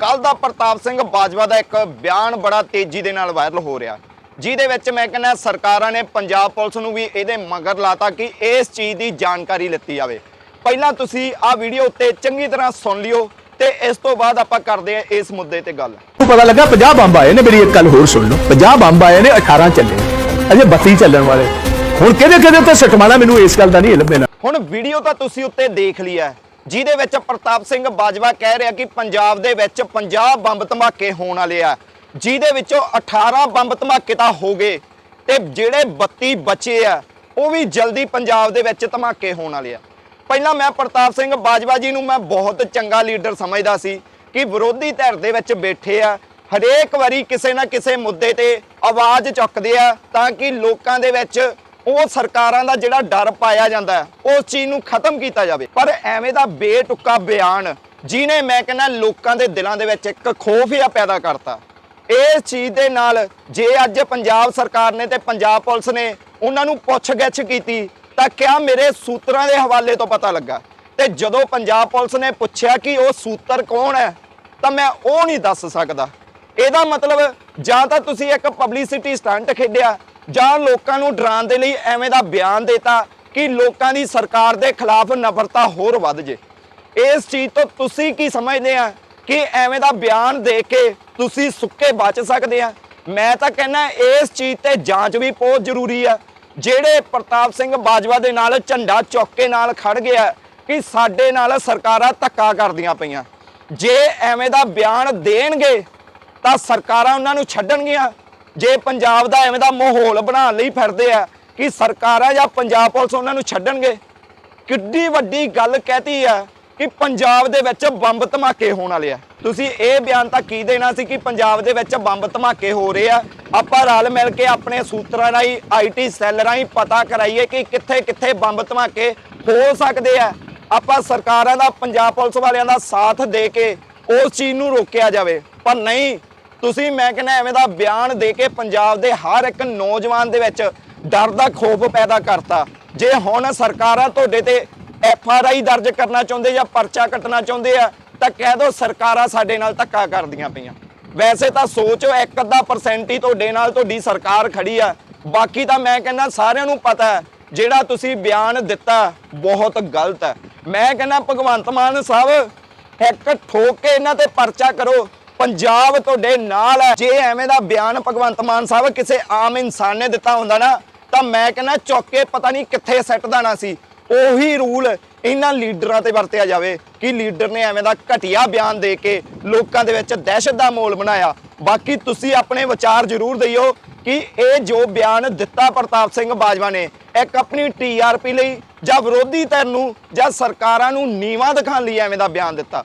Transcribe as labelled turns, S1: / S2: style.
S1: ਕੱਲ ਦਾ ਪ੍ਰਤਾਪ ਸਿੰਘ ਬਾਜਵਾ ਦਾ ਇੱਕ ਬਿਆਨ ਬੜਾ ਤੇਜ਼ੀ ਦੇ ਨਾਲ ਵਾਇਰਲ ਹੋ ਰਿਹਾ। ਜਿਹਦੇ ਵਿੱਚ ਮੈਂ ਕਹਿੰਦਾ ਸਰਕਾਰਾਂ ਨੇ ਪੰਜਾਬ ਪੁਲਿਸ ਨੂੰ ਵੀ ਇਹਦੇ ਮਗਰ ਲਾਤਾ ਕਿ ਇਸ ਚੀਜ਼ ਦੀ ਜਾਣਕਾਰੀ ਲਿੱਤੀ ਜਾਵੇ। ਪਹਿਲਾਂ ਤੁਸੀਂ ਆਹ ਵੀਡੀਓ ਉੱਤੇ ਚੰਗੀ ਤਰ੍ਹਾਂ ਸੁਣ ਲਿਓ ਤੇ ਇਸ ਤੋਂ ਬਾਅਦ ਆਪਾਂ ਕਰਦੇ ਹਾਂ ਇਸ ਮੁੱਦੇ ਤੇ ਗੱਲ।
S2: ਨੂੰ ਪਤਾ ਲੱਗਾ 50 ਬੰਬ ਆਏ ਨੇ ਮੇਰੀ ਇੱਕ ਗੱਲ ਹੋਰ ਸੁਣ ਲਓ। 50 ਬੰਬ ਆਏ ਨੇ 18 ਚੱਲੇ ਅਜੇ 32 ਚੱਲਣ ਵਾਲੇ। ਹੁਣ ਕਿਹਦੇ ਕਿਹਦੇ ਉੱਤੇ ਸਟਮਾਣਾ ਮੈਨੂੰ ਇਸ ਗੱਲ ਦਾ ਨਹੀਂ ਇਲਮ ਨਾ।
S1: ਹੁਣ ਵੀਡੀਓ ਤਾਂ ਤੁਸੀਂ ਉੱਤੇ ਦੇਖ ਲਈ ਹੈ। ਜਿਹਦੇ ਵਿੱਚ ਪ੍ਰਤਾਪ ਸਿੰਘ ਬਾਜਵਾ ਕਹਿ ਰਿਹਾ ਕਿ ਪੰਜਾਬ ਦੇ ਵਿੱਚ 50 ਬੰਬ ਧਮਾਕੇ ਹੋਣ ਵਾਲੇ ਆ। ਜਿਹਦੇ ਵਿੱਚੋਂ 18 ਬੰਬ ਧਮਾਕੇ ਤਾਂ ਹੋ ਗਏ ਤੇ ਜਿਹੜੇ 32 ਬਚੇ ਆ, ਉਹ ਵੀ ਜਲਦੀ ਪੰਜਾਬ ਦੇ ਵਿੱਚ ਧਮਾਕੇ ਹੋਣ ਵਾਲੇ ਆ। ਪਹਿਲਾਂ ਮੈਂ ਪ੍ਰਤਾਪ ਸਿੰਘ ਬਾਜਵਾ ਜੀ ਨੂੰ ਮੈਂ ਬਹੁਤ ਚੰਗਾ ਲੀਡਰ ਸਮਝਦਾ ਸੀ ਕਿ ਵਿਰੋਧੀ ਧਿਰ ਦੇ ਵਿੱਚ ਬੈਠੇ ਆ, ਹਰੇਕ ਵਾਰੀ ਕਿਸੇ ਨਾ ਕਿਸੇ ਮੁੱਦੇ ਤੇ ਆਵਾਜ਼ ਚੁੱਕਦੇ ਆ ਤਾਂ ਕਿ ਲੋਕਾਂ ਦੇ ਵਿੱਚ ਉਹ ਸਰਕਾਰਾਂ ਦਾ ਜਿਹੜਾ ਡਰ ਪਾਇਆ ਜਾਂਦਾ ਹੈ, ਉਸ ਚੀਜ਼ ਨੂੰ ਖਤਮ ਕੀਤਾ ਜਾਵੇ। ਪਰ ਐਵੇਂ ਦਾ ਬੇਟੁੱਕਾ ਬਿਆਨ ਜਿਹਨੇ ਮੈਂ ਕਹਿੰਦਾ ਲੋਕਾਂ ਦੇ ਦਿਲਾਂ ਦੇ ਵਿੱਚ ਇੱਕ ਖੋਫ ਜਿਹਾ ਪੈਦਾ ਕਰਤਾ, ਇਸ ਚੀਜ਼ ਦੇ ਨਾਲ ਜੇ ਅੱਜ ਪੰਜਾਬ ਸਰਕਾਰ ਨੇ ਤੇ ਪੰਜਾਬ ਪੁਲਿਸ ਨੇ ਉਹਨਾਂ ਨੂੰ ਪੁੱਛ-ਗਿੱਛ ਕੀਤੀ, ਤਾਂ ਕਿਆ ਮੇਰੇ ਸੂਤਰਾਂ ਦੇ ਹਵਾਲੇ ਤੋਂ ਪਤਾ ਲੱਗਾ? ਤੇ ਜਦੋਂ ਪੰਜਾਬ ਪੁਲਿਸ ਨੇ ਪੁੱਛਿਆ ਕਿ ਉਹ ਸੂਤਰ ਕੌਣ ਹੈ, ਤਾਂ ਮੈਂ ਉਹ ਨਹੀਂ ਦੱਸ ਸਕਦਾ। ਇਹਦਾ ਮਤਲਬ ਜਾਂ ਤਾਂ ਤੁਸੀਂ ਇੱਕ ਪਬਲਿਸਿਟੀ ਸਟੰਟ ਖੇਡਿਆ ਜਾਂ ਲੋਕਾਂ ਨੂੰ ਡਰਾਉਣ ਦੇ ਲਈ ਐਵੇਂ ਦਾ ਬਿਆਨ ਦੇਤਾ ਕਿ ਲੋਕਾਂ ਦੀ ਸਰਕਾਰ ਦੇ ਖਿਲਾਫ ਨਫ਼ਰਤਾ ਹੋਰ ਵੱਧ ਜੇ। ਇਸ ਚੀਜ਼ ਤੋਂ ਤੁਸੀਂ ਕੀ ਸਮਝਦੇ ਆ ਕਿ ਐਵੇਂ ਦਾ ਬਿਆਨ ਦੇ ਕੇ ਤੁਸੀਂ ਸੁੱਕੇ ਬਚ ਸਕਦੇ ਆ? ਮੈਂ ਤਾਂ ਕਹਿੰਦਾ ਇਸ ਚੀਜ਼ ਤੇ ਜਾਂਚ ਵੀ ਬਹੁਤ ਜ਼ਰੂਰੀ ਆ। ਜਿਹੜੇ ਪ੍ਰਤਾਪ ਸਿੰਘ ਬਾਜਵਾ ਦੇ ਨਾਲ ਝੰਡਾ ਚੌਕੇ ਨਾਲ ਖੜ ਗਿਆ ਕਿ ਸਾਡੇ ਨਾਲ ਸਰਕਾਰਾਂ ਧੱਕਾ ਕਰਦੀਆਂ ਪਈਆਂ। ਜੇ ਐਵੇਂ ਦਾ ਬਿਆਨ ਦੇਣਗੇ ਤਾਂ ਸਰਕਾਰਾਂ ਉਹਨਾਂ ਨੂੰ ਛੱਡਣਗੀਆਂ। ਜੇ ਪੰਜਾਬ ਦਾ ਐਵੇਂ ਦਾ ਮਾਹੌਲ ਬਣਾਉਣ ਲਈ ਫਿਰਦੇ ਆ, ਕਿ ਸਰਕਾਰਾਂ ਜਾਂ ਪੰਜਾਬ ਪੁਲਿਸ ਉਹਨਾਂ ਨੂੰ ਛੱਡਣਗੇ? ਕਿੱਡੀ ਵੱਡੀ ਗੱਲ ਕਹਿਤੀ ਆ ਕਿ ਪੰਜਾਬ ਦੇ ਵਿੱਚ ਬੰਬ ਧਮਾਕੇ ਹੋਣ ਵਾਲੇ ਆ। ਤੁਸੀਂ ਇਹ ਬਿਆਨ ਤਾਂ ਕੀ ਦੇਣਾ ਸੀ ਕਿ ਪੰਜਾਬ ਦੇ ਵਿੱਚ ਬੰਬ ਧਮਾਕੇ ਹੋ ਰਹੇ ਆ? ਆਪਾਂ ਰਲ ਮਿਲ ਕੇ ਆਪਣੇ ਸੂਤਰਾਂ ਰਾਹੀਂ ਆਈਟੀ ਸੈੱਲ ਰਾਹੀਂ ਪਤਾ ਕਰਾਈਏ ਕਿ ਕਿੱਥੇ ਕਿੱਥੇ ਬੰਬ ਧਮਾਕੇ ਹੋ ਸਕਦੇ ਆ। ਆਪਾਂ ਸਰਕਾਰਾਂ ਦਾ, ਪੰਜਾਬ ਪੁਲਿਸ ਵਾਲਿਆਂ ਦਾ ਸਾਥ ਦੇ ਕੇ ਉਸ ਚੀਜ਼ ਨੂੰ ਰੋਕਿਆ ਜਾਵੇ। ਪਰ ਨਹੀਂ ਤੁਸੀਂ ਮੈਂ ਕਹਿੰਦਾ ਐਵੇਂ ਦਾ ਬਿਆਨ ਦੇ ਕੇ ਪੰਜਾਬ ਦੇ ਹਰ ਇੱਕ ਨੌਜਵਾਨ ਦੇ ਵਿੱਚ ਡਰ ਦਾ ਖੋਫ ਪੈਦਾ ਕਰਤਾ। ਜੇ ਹੁਣ ਸਰਕਾਰਾਂ ਤੁਹਾਡੇ ਤੇ ਐਫ ਆਰ ਆਈ ਦਰਜ ਕਰਨਾ ਚਾਹੁੰਦੇ ਜਾਂ ਪਰਚਾ ਕੱਟਣਾ ਚਾਹੁੰਦੇ ਆ, ਤਾਂ ਕਹਿ ਦਿਓ ਸਰਕਾਰਾਂ ਸਾਡੇ ਨਾਲ ਧੱਕਾ ਕਰਦੀਆਂ ਪਈਆਂ। ਵੈਸੇ ਤਾਂ ਸੋਚੋ ਇੱਕ ਅੱਧਾ ਪਰਸੈਂਟ ਹੀ ਤੁਹਾਡੇ ਨਾਲ ਤੁਹਾਡੀ ਸਰਕਾਰ ਖੜੀ ਆ। ਬਾਕੀ ਤਾਂ ਮੈਂ ਕਹਿੰਦਾ ਸਾਰਿਆਂ ਨੂੰ ਪਤਾ ਹੈ, ਜਿਹੜਾ ਤੁਸੀਂ ਬਿਆਨ ਦਿੱਤਾ ਬਹੁਤ ਗਲਤ ਹੈ। ਮੈਂ ਕਹਿੰਦਾ ਭਗਵੰਤ ਮਾਨ ਸਾਹਿਬ, ਇੱਕ ਠੋਕ ਕੇ ਇਹਨਾਂ ਤੇ ਪਰਚਾ ਕਰੋ ਪੰਜਾਬ ਤੁਹਾਡੇ ਨਾਲ ਹੈ। ਜੇ ਐਵੇਂ ਦਾ ਬਿਆਨ ਭਗਵੰਤ ਮਾਨ ਸਾਹਿਬ ਕਿਸੇ ਆਮ ਇਨਸਾਨ ਨੇ ਦਿੱਤਾ ਹੁੰਦਾ ਨਾ, ਤਾਂ ਮੈਂ ਕਹਿੰਦਾ ਚੌਕੇ ਪਤਾ ਨਹੀਂ ਕਿੱਥੇ ਸੈੱਟ ਦਾਣਾ ਸੀ। ਉਹੀ ਰੂਲ ਇਹਨਾਂ ਲੀਡਰਾਂ ਤੇ ਵਰਤਿਆ ਜਾਵੇ ਕਿ ਲੀਡਰ ਨੇ ਐਵੇਂ ਦਾ ਘਟੀਆ ਬਿਆਨ ਦੇ ਕੇ ਲੋਕਾਂ ਦੇ ਵਿੱਚ ਦਹਿਸ਼ਤ ਦਾ ਮੋਲ ਬਣਾਇਆ। ਬਾਕੀ ਤੁਸੀਂ ਆਪਣੇ ਵਿਚਾਰ ਜ਼ਰੂਰ ਦਿਓ ਕਿ ਇਹ ਜੋ ਬਿਆਨ ਦਿੱਤਾ ਪ੍ਰਤਾਪ ਸਿੰਘ ਬਾਜਵਾ ਨੇ, ਇੱਕ ਆਪਣੀ ਟੀਆਰਪੀ ਲਈ ਜਾਂ ਵਿਰੋਧੀ ਧਿਰ ਨੂੰ ਜਾਂ ਸਰਕਾਰਾਂ ਨੂੰ ਨੀਵਾ ਦਿਖਾਉਣ ਲਈ ਐਵੇਂ ਦਾ ਬਿਆਨ ਦਿੱਤਾ।